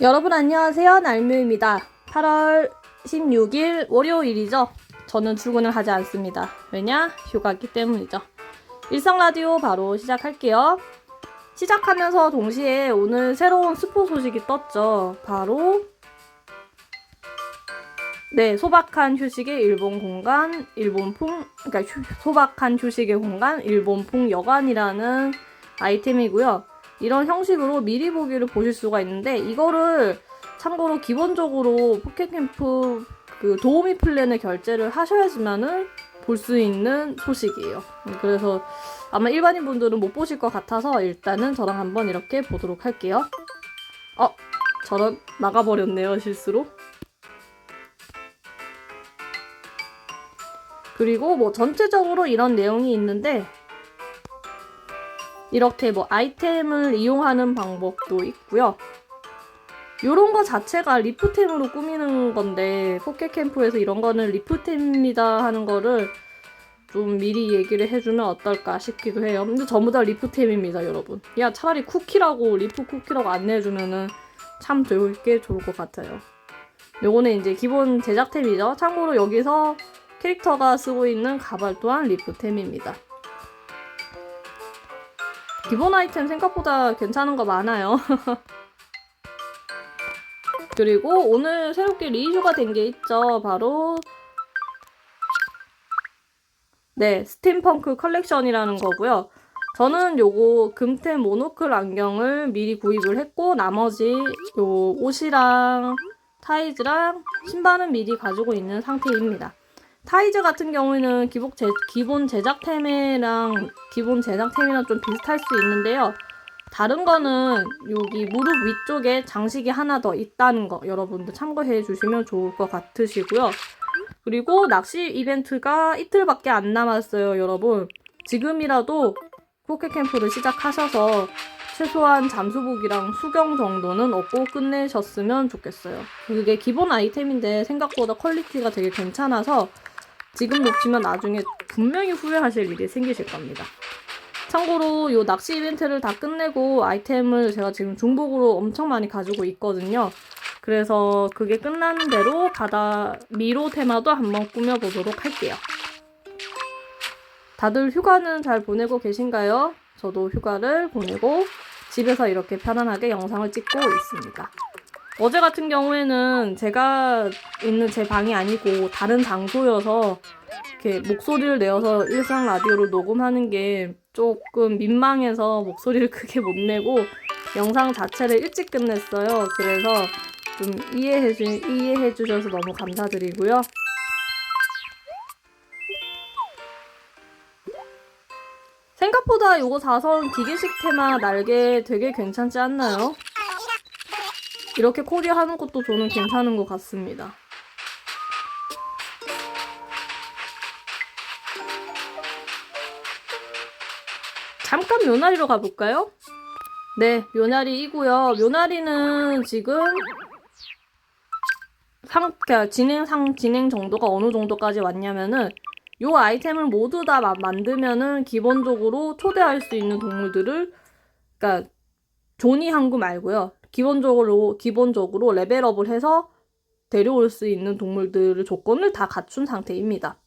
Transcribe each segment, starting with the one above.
여러분 안녕하세요. 날묘입니다. 8월 16일 월요일이죠. 저는 출근을 하지 않습니다. 왜냐? 휴가기 때문이죠. 일상 라디오 바로 시작할게요. 시작하면서 동시에 오늘 새로운 스포 소식이 떴죠. 바로 네, 소박한 휴식의 일본 공간, 일본풍, 그러니까 휴- 소박한 휴식의 공간, 일본풍 여관이라는 아이템이고요. 이런 형식으로 미리 보기를 보실 수가 있는데 이거를 참고로 기본적으로 포켓캠프 그 도우미 플랜을 결제를 하셔야지만은 볼 수 있는 소식이에요. 그래서 아마 일반인 분들은 못 보실 것 같아서 일단은 저랑 한번 이렇게 보도록 할게요. 어, 저런 나가버렸네요 실수로. 그리고 뭐 전체적으로 이런 내용이 있는데 이렇게 뭐 아이템을 이용하는 방법도 있고요. 요런 거 자체가 리프템으로 꾸미는 건데 포켓캠프에서 이런 거는 리프템이다 하는 거를 좀 미리 얘기를 해주면 어떨까 싶기도 해요. 근데 전부 다 리프템입니다, 여러분. 야 차라리 쿠키라고 리프 쿠키라고 안내해주면은 참 되게 좋을 것 같아요. 요거는 이제 기본 제작템이죠. 참고로 여기서 캐릭터가 쓰고 있는 가발 또한 리프템입니다. 기본 아이템 생각보다 괜찮은 거 많아요. 그리고 오늘 새롭게 리이슈가 된 게 있죠. 바로 네, 스팀펑크 컬렉션이라는 거고요. 저는 요거 금템 모노클 안경을 미리 구입을 했고 나머지 요 옷이랑 타이즈랑 신발은 미리 가지고 있는 상태입니다. 타이즈 같은 경우에는 기본, 제, 기본 제작템이랑 기본 제작템이랑 좀 비슷할 수 있는데요. 다른 거는 여기 무릎 위쪽에 장식이 하나 더 있다는 거 여러분들 참고해 주시면 좋을 것 같으시고요. 그리고 낚시 이벤트가 이틀밖에 안 남았어요, 여러분. 지금이라도 포켓 캠프를 시작하셔서 최소한 잠수복이랑 수경 정도는 얻고 끝내셨으면 좋겠어요. 그게 기본 아이템인데 생각보다 퀄리티가 되게 괜찮아서 지금 놓치면 나중에 분명히 후회하실 일이 생기실 겁니다. 참고로 요 낚시 이벤트를 다 끝내고 아이템을 제가 지금 중복으로 엄청 많이 가지고 있거든요. 그래서 그게 끝나는 대로 바다 미로 테마도 한번 꾸며보도록 할게요. 다들 휴가는 잘 보내고 계신가요? 저도 휴가를 보내고 집에서 이렇게 편안하게 영상을 찍고 있습니다. 어제 같은 경우에는 제가 있는 제 방이 아니고 다른 장소여서 이렇게 목소리를 내어서 일상 라디오를 녹음하는 게 조금 민망해서 목소리를 크게 못 내고 영상 자체를 일찍 끝냈어요. 그래서 좀 이해해 주 이해해 주셔서 너무 감사드리고요. 생각보다 이거 4선 기계식 테마 날개 되게 괜찮지 않나요? 이렇게 코디하는 것도 저는 괜찮은 것 같습니다. 잠깐 묘나리로 가볼까요? 네, 묘나리이고요. 묘나리는 지금 상, 그러니까 진행 상 진행 정도가 어느 정도까지 왔냐면은 요 아이템을 모두 다 마- 만들면은 기본적으로 초대할 수 있는 동물들을 그러니까 조니 항구 말고요. 기본적으로 기본적으로 레벨업을 해서 데려올 수 있는 동물들을 조건을 다 갖춘 상태입니다.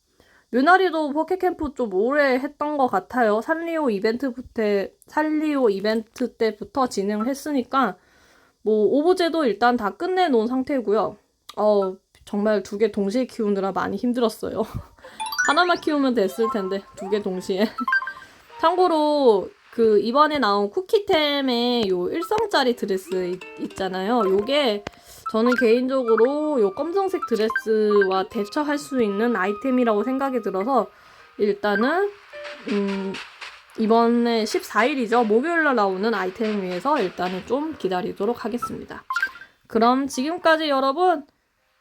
뮤나리도 포켓캠프 좀 오래 했던 것 같아요. 산리오 이벤트부터 산리오 이벤트 때부터 진행을 했으니까 뭐 오브제도 일단 다 끝내놓은 상태고요. 어 정말 두 개 동시에 키우느라 많이 힘들었어요. 하나만 키우면 됐을 텐데 두 개 동시에. 참고로 그 이번에 나온 쿠키템의 요 일성짜리 드레스 있, 있잖아요. 요게 저는 개인적으로 요 검정색 드레스와 대처할 수 있는 아이템이라고 생각이 들어서 일단은 음 이번에 14일이죠. 목요일날 나오는 아이템을 위해서 일단은 좀 기다리도록 하겠습니다. 그럼 지금까지 여러분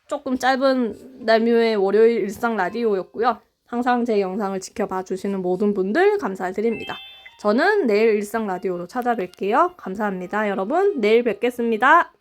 조금 짧은 날묘의 월요일 일상 라디오였고요. 항상 제 영상을 지켜봐 주시는 모든 분들 감사드립니다. 저는 내일 일상 라디오로 찾아뵐게요. 감사합니다, 여러분. 내일 뵙겠습니다.